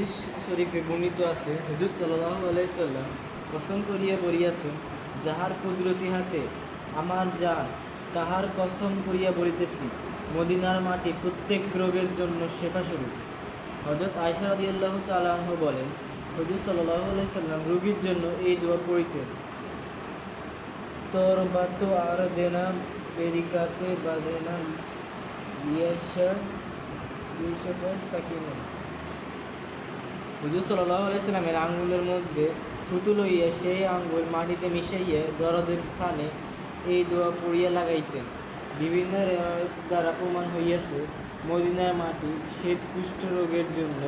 হাদিস শরীফে বর্ণিত আছে, হুজুর সাল্লাহ আলাইসাল্লাম কসম করিয়া বলিয়াছেন, যাহার কুদরতি হাতে আমার যান, তাহার কসম করিয়া বলিতেছি, মদিনার মাটি প্রত্যেক রোগের জন্য শেফা শুরু হজরত আয়সা রদি আল্লাহ তালাহ বলেন, হুজুর সাল্লাহ আলাইসাল্লাম রোগীর জন্য এই দোয়া পড়িতেন। তোর বাতো আর দেনা বেরিকাতে বাজেনা ইয়াশা ইয়াশা সাকিনা। হুজুর সাল্লাহ আলাইসাল্লামের আঙ্গুলের মধ্যে থুতু লইয়া সেই আঙ্গুল মাটিতে মিশাইয়া দরদের স্থানে এই দোয়া পড়িয়া লাগাইতেন। বিভিন্ন দ্বারা প্রমাণ হইয়াছে, মদিনার মাটি শ্বেত কুষ্ঠ রোগের জন্য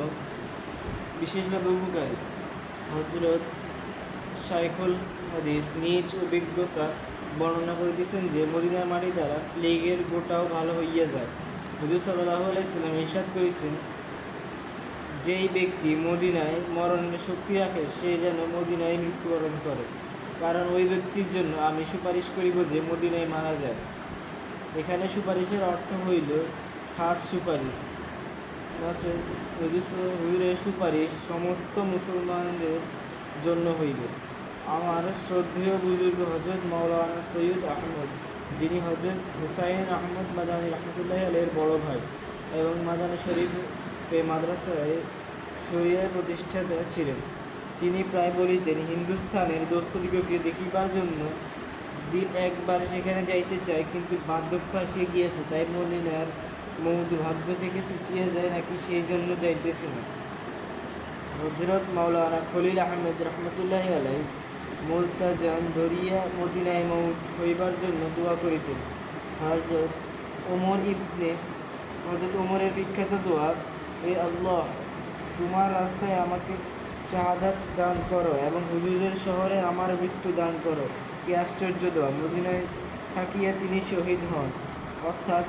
বিশেষভাবে উপকারী। হজরত শাইখুল হাদিস নিজ অভিজ্ঞতা বর্ণনা করিতেছেন যে, মদিনার মাটি দ্বারা প্লেগের গোটাও ভালো হইয়া যায়। হুজুর সাল্লাহ আলাইসাল্লাম ইরশাদ করেছেন যেই ব্যক্তি মদিনায় মরণের শক্তি রাখে, সে যেন মদিনায় মৃত্যুবরণ করে। কারণ ওই ব্যক্তির জন্য আমি সুপারিশ করিব যে মদিনায় মারা যায়। এখানে সুপারিশের অর্থ হইল খাস সুপারিশ। সুপারিশ সমস্ত মুসলমানদের জন্য হইবে আমার শ্রদ্ধেয় বুজুর্গ হজরত মৌলানা সৈয়দ আহমদ, যিনি হজরত হুসাইন আহমদ মাদানী রহমতুল্লাহ আলের বড় ভাই এবং মাদানী শরীফ এ মাদ্রাসায় শরিয়ার প্রতিষ্ঠাতা ছিলেন। তিনি প্রায় বলিতেন, হিন্দুস্থানের দোস্তদিগকে দেখিবার জন্য দিন একবার সেখানে যাইতে চায়, কিন্তু বার্ধক্য আসিয়া গিয়েছে, তাই মদিনার মৌদ ভাগ্য থেকে ছুটিয়ে যায় নাকি সেই জন্য যাইতেছে না? হজরত মাওলানা খলিল আহমেদ রহমতুল্লাহ আলাই মুলতাজান ধরিয়া মদিনায় মৌত হইবার জন্য দোয়া করিতেন। হজরত ওমর ইবনে হজরত ওমরের বিখ্যাত দোয়া এ আল্লাহ, তোমার রাস্তায় আমাকে শাহাদাত দান করো এবং হুজুরের শহরে আমার মৃত্যু দান করো। কি আশ্চর্য দোয়া। মদিনায় থাকিয়া তিনি শহীদ হন। অর্থাৎ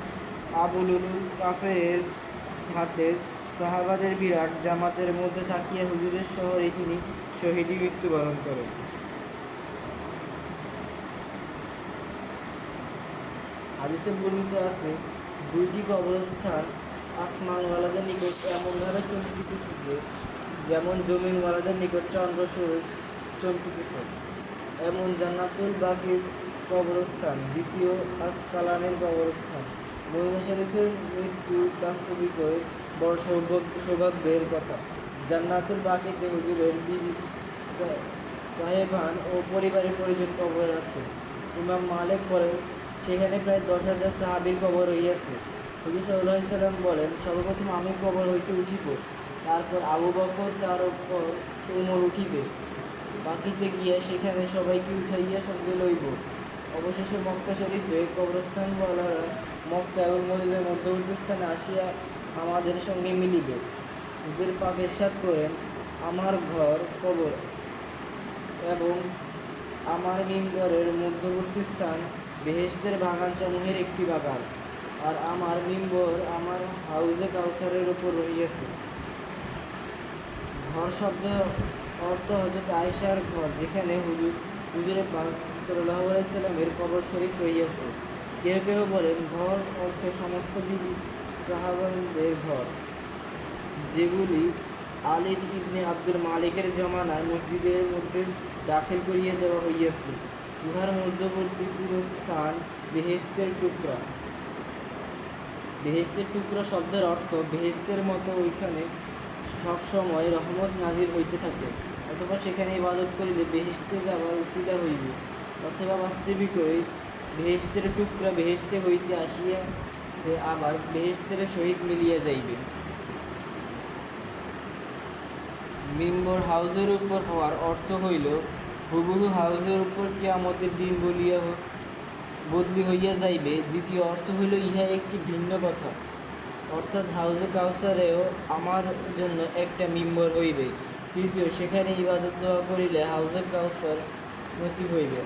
আবুলুল কাফের হাতে সাহাবাদের বিরাট জামাতের মধ্যে থাকিয়া হুজুরের শহরে তিনি শহীদী মৃত্যুবরণ করেন। হাদিসে বর্ণিত আছে, দুইটি কবরস্থান আসমানওয়ালাদের নিকট এমনভাবে চমকিতেছে যে যেমন জমিনওয়ালাদের নিকট চন্দ্র সূরজ চমকিতেছে এমন জান্নাতুল বাকির কবরস্থান, দ্বিতীয় আসকালানের কবরস্থান। মহিনা শরীফের মৃত্যু বাস্তবিক বড় সৌভাগ্য, সৌভাগ্যের কথা। জান্নাতুল বাকিতে হুজুরের বিবি সাহেবান ও পরিবারের পরিজন কবর আছে। ইমাম মালিক বলেন, সেখানে প্রায় দশ হাজার সাহাবির কবর হইয়াছে। হুজুর সাল্লাহ বলেন, সর্বপ্রথম আমি কবর হইতে উঠিব, তারপর আবু বকর তার উপর উমর উঠিবে। বাকিতে গিয়া সেখানে সবাইকে উঠাইয়া সঙ্গে লইব। অবশেষে মক্কা শরীফে কবরস্থান বলারা মক্কা এবং মদিনের মধ্যবর্তী স্থানে আসিয়া আমাদের সঙ্গে মিলিবে। নিজের পাক এরশাদ করেন, আমার ঘর, কবর এবং আমার মিম্বরের মধ্যবর্তী স্থান বেহেশতের বাগান সমূহের একটি বাগান। আর আমার মিম্বর আমার হাউজে কাউসারের উপর রহিয়াছে ঘর শব্দ অর্থ হজরত আয়সার ঘর, যেখানে হুজুর সাল্লাহ আলাইসাল্লামের কবর শরীফ রহিয়াছে কেউ কেউ বলেন ঘর অর্থ সমস্ত বিবি সাহাবানদের ঘর। যেগুলি আলী ইবনে আব্দুল মালিকের জমানায় মসজিদের মধ্যে দাখিল করিয়ে দেওয়া হইয়াছে। উহার মধ্যবর্তী পুরো স্থান বেহেস্তের টুকরা। বেহেস্তের টুকরা শব্দের অর্থ বেহেস্তের মতো ওইখানে সবসময় রহমত নাজির হইতে থাকে। অথবা সেখানে ইবাদত করিলে বেহেস্তে যাওয়ার উচিতা হইবে। অথবা বাস্তবিকই বেহেস্তের টুকরা বেহেস্তে হইতে আসিয়া সে আবার বেহেস্তের সহিত মিলিয়া যাইবে। মিম্বর হাউজের উপর হওয়ার অর্থ হইল, হুবহু হাউজের উপর কেয়ামতের দিন বলিয়া বদলি হইয়া যাইবে, দ্বিতীয় অর্থ হইল ইহা একটি ভিন্ন কথা। অর্থাৎ হাউজে কাউসারেও আমার জন্য একটা মিম্বর হইবে। তৃতীয়, সেখানে ইবাদত দোয়া করিলে হাউজে কাউসার নসিব হইবে।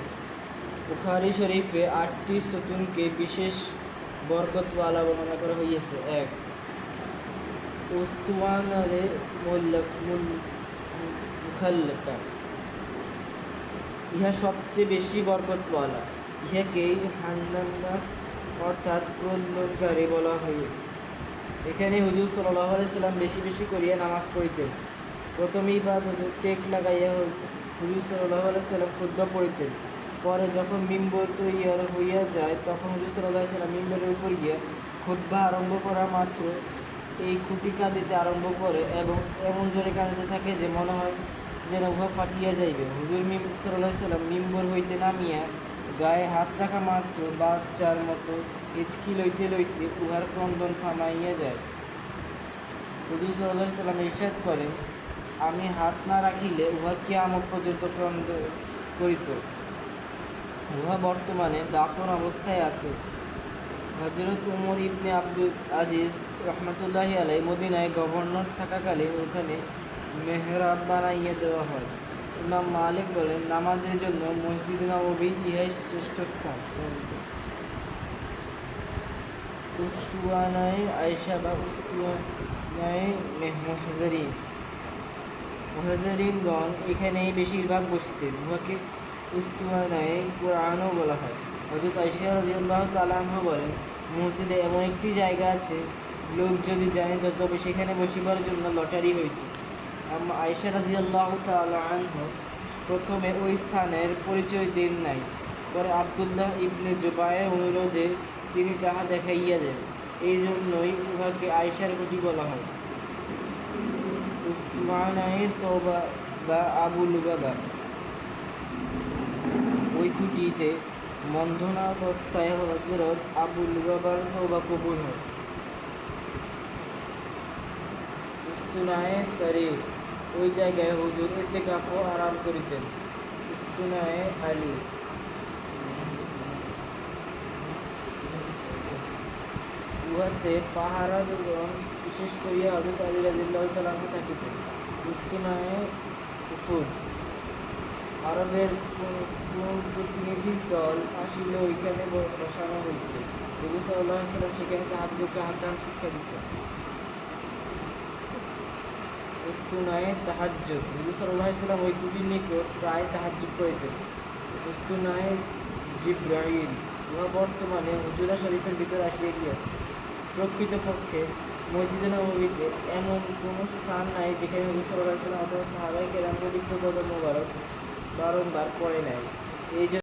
বুখারি শরীফে আটটি সতুনকে বিশেষ বরকতওয়ালা বর্ণনা করা হইয়াছে। এক উস্তুয়ানারে মুখাল্লাকা। ইহা সবচেয়ে বেশি বরকতওয়ালা। ইহাকেই হান্নান্না অর্থাৎ প্রলনকারী বলা হয়। এখানে হুজুর সাল্লাহ সাল্লাম বেশি বেশি করিয়া নামাজ পড়িতেন। প্রথমে ইবাদতে টেক লাগাইয়া হুজুর সাল্লাহ সাল্লাম খুদ্া পড়িতেন। পরে যখন মিম্বর তৈরি হইয়া যায়, তখন হুজুর সাল্লাহ সাল্লাম মিম্বরের উপর গিয়া খুদ্া আরম্ভ করা মাত্র এই খুঁটি কাঁদিতে আরম্ভ করে এবং এমন জোরে কাঁদিতে থাকে যে মনে হয় যেন উহা ফাটিয়া যাইবে। হুজুর মিম সাল্লাহ সাল্লাম মিম্বর হইতে নামিয়া গায়ে হাত রাখা মাত্র, বাচ্চার মতো হিচকি লইতে লইতে উহার ক্রন্দন থামাইয়া যায়। হুজুর সাল্লাহ সাল্লাম ইরশাদ করেন, আমি হাত না রাখিলে উহা কিয়ামত পর্যন্ত ক্রন্দ করিত। উহা বর্তমানে দাফন অবস্থায় আছে। হজরত উমর ইবনে আব্দুল আজিজ রহমতুল্লাহি আলাই মদিনায় গভর্নর থাকাকালে ওখানে মেহরাব বানাইয়া দেওয়া হয়। ইমাম মালিক বলেন, নামাজের জন্য মসজিদ নবী ইহাই শ্রেষ্ঠ স্থান। উস্তুয়ানায় আয়সা বা উস্তুয়ানায় মহাজারিন। মহাজারিনগণ এখানেই বেশিরভাগ বসতেন উহাকে উস্তুয়ানায় কোরআনও বলা হয়। হজরত আয়সা রাজিউল্লাহ তালাহ বলেন, মসজিদে এমন একটি জায়গা আছে, লোক যদি জানিত তবে সেখানে বসিবার জন্য লটারি হইত। আয়সা রাজিউল্লাহ তালাহ প্রথমে ওই স্থানের পরিচয় দেন নাই। পরে আবদুল্লাহ ইবনে জুবায়ের অনুরোধে তিনি তাহা দেখাইয়া দেন। এই জন্যই উহাকে আয়সার কুটি বলা হয়। উসমানায় তোবা বা আবু লুবাবা ওই খুঁটিতে মন্ধনাবস্থায় হজরত আবু লুবাবার তোবা কবুল হয়। উস্তুনায় শরীর ওই জায়গায় হুজুর এতে কাফও আরাম করিতেন। উস্তুনায় আলী। উহাতে পাহারা পাহারাদগণ, বিশেষ করিয়া হজরত আলী রাজিল্লাহ থাকিতেন। উস্তুনায় উফুদ আরবের কোন প্রতিনিধি দল আসিলে ওইখানে বসানো হইত। রবি সাল্লাহ সাল্লাম সেখানে তাহাদুকে হাকাম শিক্ষা দিতেন। উস্তুনায় তাহাজ্জুদ। রবি সাল্লাহ সাল্লাম ওই দুটির নিকট প্রায় তাহাজ্জুদ করিতেন উস্তুনায় জিব্রাইল। উহা বর্তমানে হুজুরা শরীফের ভিতরে আসিয়া গিয়াছে। প্রকৃতপক্ষে মসজিদে নবীতে এমন কোনো স্থান নাই যেখানে হুজুর সাল্লাহ সাল্লাম অথবা সাহাবাই কেরাম পবিত্র বদল মোবারক বারংবার পড়ে নাই। এই